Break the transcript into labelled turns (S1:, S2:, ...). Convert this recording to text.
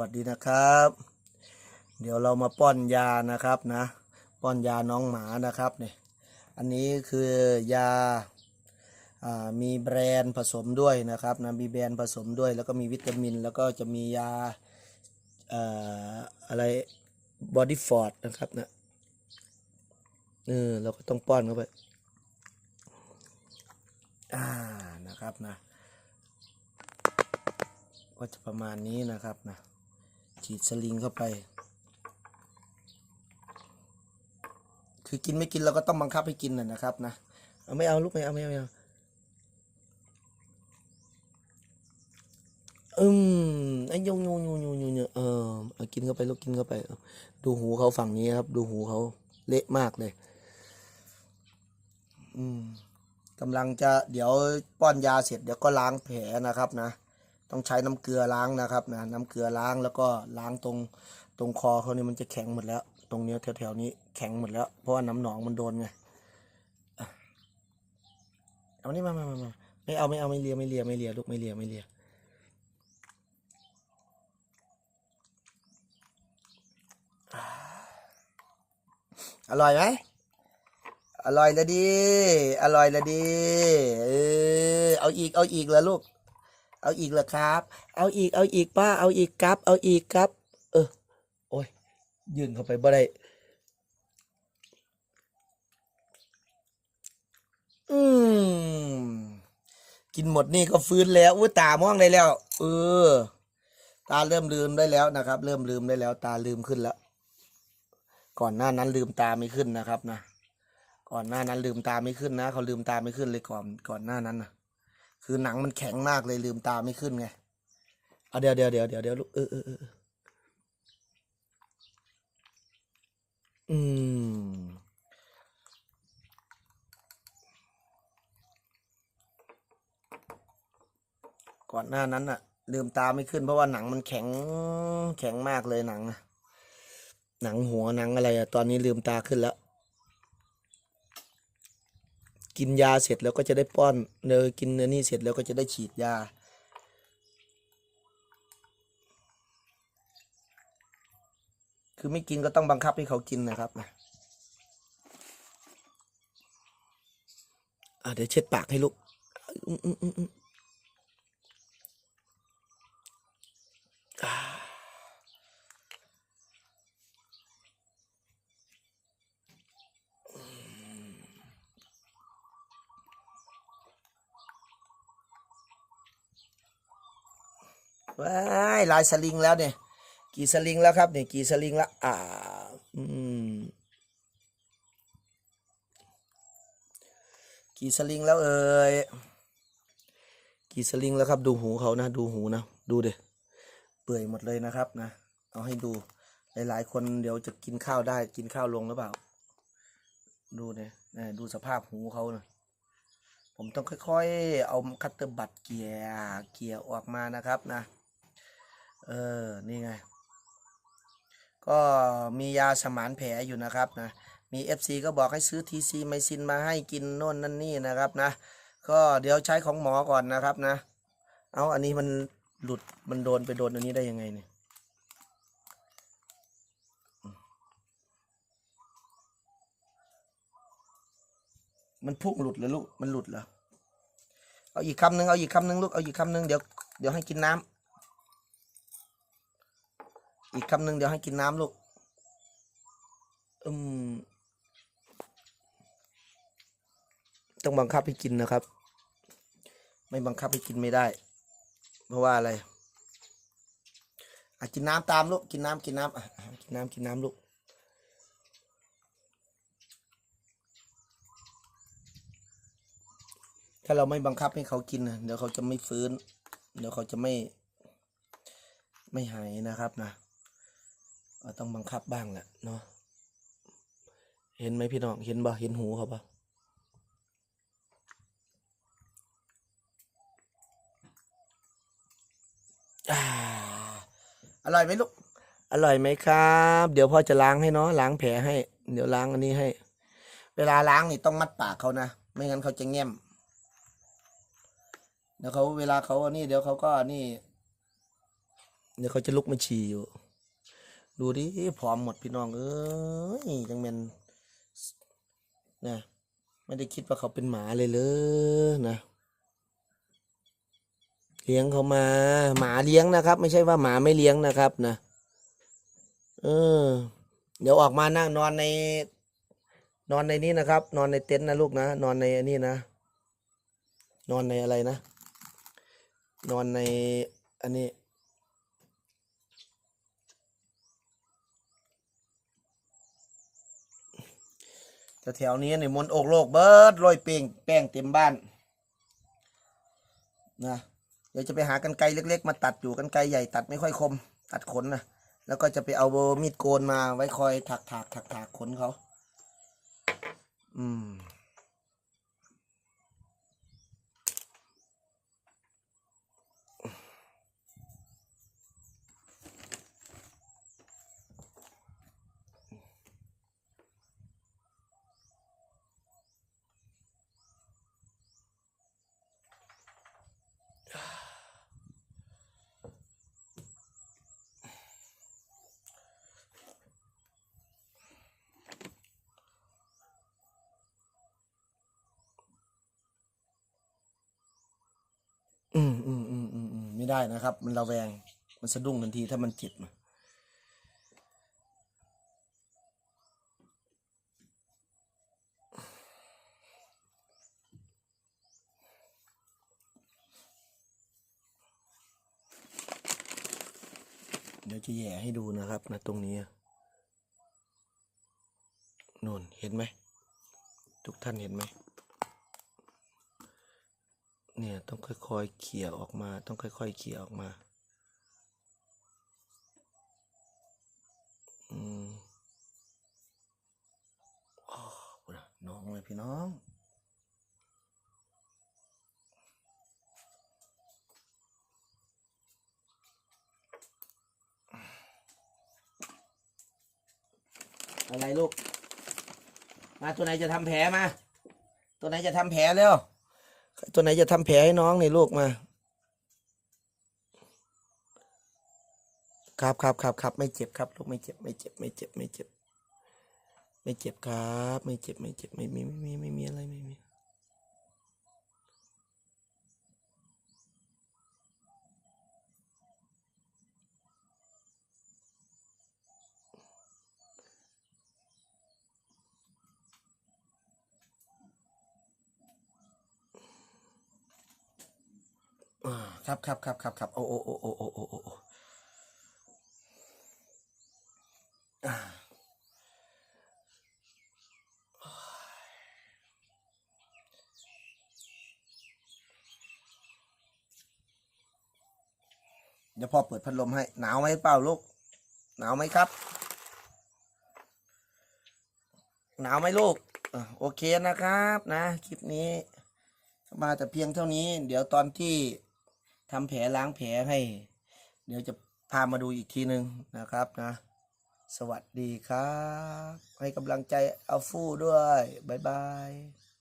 S1: วัสดีนะครับ เดี๋ยวเรามาป้อนยานะครับนะ ป้อนยาน้องหมานะครับเนี่ยอันนี้คือยาอ่ามีแบรนด์ผสมด้วยนะครับนะมีแบรนด์ผสมด้วย แล้วก็มีวิตามิน แล้วก็จะมียาเอ่ออะไรบอดี้ฟอร์ดนะครับนะเออเราก็ต้องป้อนเข้าไปอ่านะครับนะ ก็จะประมาณนี้นะครับนะ ฉีดสลิงเข้าไป คือกินไม่กินเราก็ต้องบังคับให้กินนะนะครับนะเอาไม่เอาลูกไม่เอาไม่เอาไม่เอาอืมไอ้ยงยงยงยงยงเออเอากินเข้าไปลูกกินเข้าไป ดูหูเขาฝั่งนี้ครับ ดูหูเขาเละมากเลย อืมกำลังจะเดี๋ยวป้อนยาเสร็จเดี๋ยวก็ล้างแผลนะครับนะ ต้องใช้น้ำเกลือล้างนะครับนะน้ำเกลือล้างแล้วก็ล้างตรงตรงคอเขาเนี่ยมันจะแข็งหมดแล้ว ตรงเนี้ยแถวๆนี้แข็งหมดแล้ว เพราะว่าน้ำหนองมันโดนไงอะเอานี่มามามามาไม่เอาไม่เอาไม่เลียไม่เลียไม่เลียลูกไม่เลียไม่เลียอ่าอร่อยไหมอร่อยละดี อร่อยละดี เออ เอาอีก เอาอีกแล้วลูก เอาอีกเหรอครับ เอาอีกเอาอีกป้าเอาอีกครับ เอาอีกครับ เออ โอ้ยยืนเข้าไปบ่ได้อืมกินหมดนี่ก็ฟื้นแล้วอุ้ยตามองได้แล้ว เออ ตาเริ่มลืมได้แล้วนะครับ เริ่มลืมได้แล้ว ตาลืมขึ้นแล้ว ก่อนหน้านั้นลืมตาไม่ขึ้นนะครับนะก่อนหน้านั้นลืมตาไม่ขึ้นนะเขาลืมตาไม่ขึ้นเลยก่อนก่อนหน้านั้นนะ คือหนังมันแข็งมากเลยลืมตาไม่ขึ้นไงเอาเดี๋ยวเดี๋ยวเดี๋ยวเดี๋ยวเดี๋ยวลูกเออเออเอออืม ก่อนหน้านั้นอะลืมตาไม่ขึ้นเพราะว่าหนังมันแข็งแข็งมากเลยหนังอะหนังหัวหนังอะไรอะตอนนี้ลืมตาขึ้นแล้ว กินยาเสร็จแล้วก็จะได้ป้อนเนอกินเนื้อนี่เสร็จแล้วก็จะได้ฉีดยา คือไม่กินก็ต้องบังคับให้เขากินนะครับอะเดี๋ยวเช็ดปากให้ลูกอืมอืมอืม ว้ายลายสลิงแล้วเนี่ย กี่สลิงแล้วครับเนี่ยกี่สลิงแล้วอ่าอืมกี่สลิงแล้วเอ่ยกี่สลิงแล้วครับ ดูหูเขานะ ดูหูนะ ดูเดเปื่อยหมดเลยนะครับนะ เอาให้ดู หลาย ๆ คนเดี๋ยวจะกินข้าวได้กินข้าวลงหรือเปล่า ดูเนี่ยนะดูสภาพหูเขานะผมต้องค่อย ๆ เอาคัตเตอร์บัตเกียร์เกียร์ออกมานะครับนะ เออ นี่ไง ก็มียาสมานแผลอยู่นะครับนะ มี FC ก็บอกให้ซื้อ TC ไมซินมาให้กินโน่นนั่นนี่นะครับนะ ก็เดี๋ยวใช้ของหมอก่อนนะครับนะ เอาอันนี้มันหลุดมันโดนไปโดนอันนี้ได้ยังไงเนี่ยมันพุ่งหลุดเหรอลูก มันหลุดเหรอ เอาอีกคำหนึ่งเอาอีกคำหนึ่งลูก เอาอีกคำหนึ่งเดี๋ยว เดี๋ยวให้กินน้ำ อีกคำหนึ่งเดี๋ยวให้กินน้ำลูก อืม ต้องบังคับให้กินนะครับ ไม่บังคับให้กินไม่ได้ เพราะว่าอะไรอะกินน้ำตามลูก กินน้ำกินน้ำอะกินน้ำกินน้ำลูกถ้าเราไม่บังคับให้เขากินนะเดี๋ยวเขาจะไม่ฟื้น เดี๋ยวเขาจะไม่ไม่หายนะครับนะ เราต้องบังคับบ้างแหละเนาะเห็นไหมพี่น้องเห็นบ่เห็นหูเขาปะอ่อร่อยไหมลูก อร่อยไหมครับ เดี๋ยวพ่อจะล้างให้เนาะล้างแผลให้ เดี๋ยวล้างอันนี้ให้ เวลาล้างนี่ต้องมัดปากเขานะ ไม่งั้นเขาจะแง้มเดี๋ยวเขาเวลาเขาอันนี้เดี๋ยวเขาก็นี่ เดี๋ยวเขาจะลุกมาฉี่อยู่ ดูดิพร้อมหมดพี่น้องเอ้ยจังแมนนะไม่ได้คิดว่าเขาเป็นหมาเลยเลยนะ เลี้ยงเขามา หมาเลี้ยงนะครับ ไม่ใช่ว่าหมาไม่เลี้ยงนะครับนะเออ เดี๋ยวออกมานั่งนอนใน นอนในนี้นะครับ นอนในเต็นท์นะลูกนะ นอนในอันนี้นะ นอนในอะไรนะ นอนในอันนี้ แต่แถวนี้นี่มนอกโลกเบิดลอยเป้งแป้งเต็มบ้านนะเดี๋ยวจะไปหากันไกลเล็ก ๆ มาตัดอยู่กันไกลใหญ่ตัดไม่ค่อยคม ตัดขนนะแล้วก็จะไปเอามีดโกนมาไว้คอยถักถักถักถักขนเขา อืม ไม่ได้นะครับ มันระแวง มันสะดุ้งทันทีถ้ามันเจ็บเดี๋ยวจะแย่ให้ดูนะครับนะตรงนี้นู่นเห็นไหม ทุกท่านเห็นไหม เนี่ยต้องค่อยๆเขี่ยออกมา ต้องค่อยๆเขี่ยออกมา อืมโอ้โหน้องเลยพี่น้องอะไรลูก มาตัวไหนจะทำแผลมา ตัวไหนจะทำแผลเร็ว ตัวไหนจะทำแผลให้น้องในลูกมาครับครับครับครับไม่เจ็บครับ ลูกไม่เจ็บไม่เจ็บไม่เจ็บไม่เจ็บ ไม่เจ็บครับ ไม่เจ็บไม่เจ็บไม่มีไม่มีไม่มีอะไรไม่มี ครับครับครับครับครับโอ้โอ้โอ้โอ้โอ้โอ้โอ้เดี๋ยวพ่อเปิดพัดลมให้ หนาวไหมเปล่าลูก หนาวไหมครับ หนาวไหมลูกโอเคนะครับนะ คลิปนี้มาแต่เพียงเท่านี้ เดี๋ยวตอนที่ ทำแผลล้างแผลให้ เดี๋ยวจะพามาดูอีกทีหนึ่งนะครับนะ สวัสดีครับ ให้กำลังใจอัลฟูด้วย บ๊ายบาย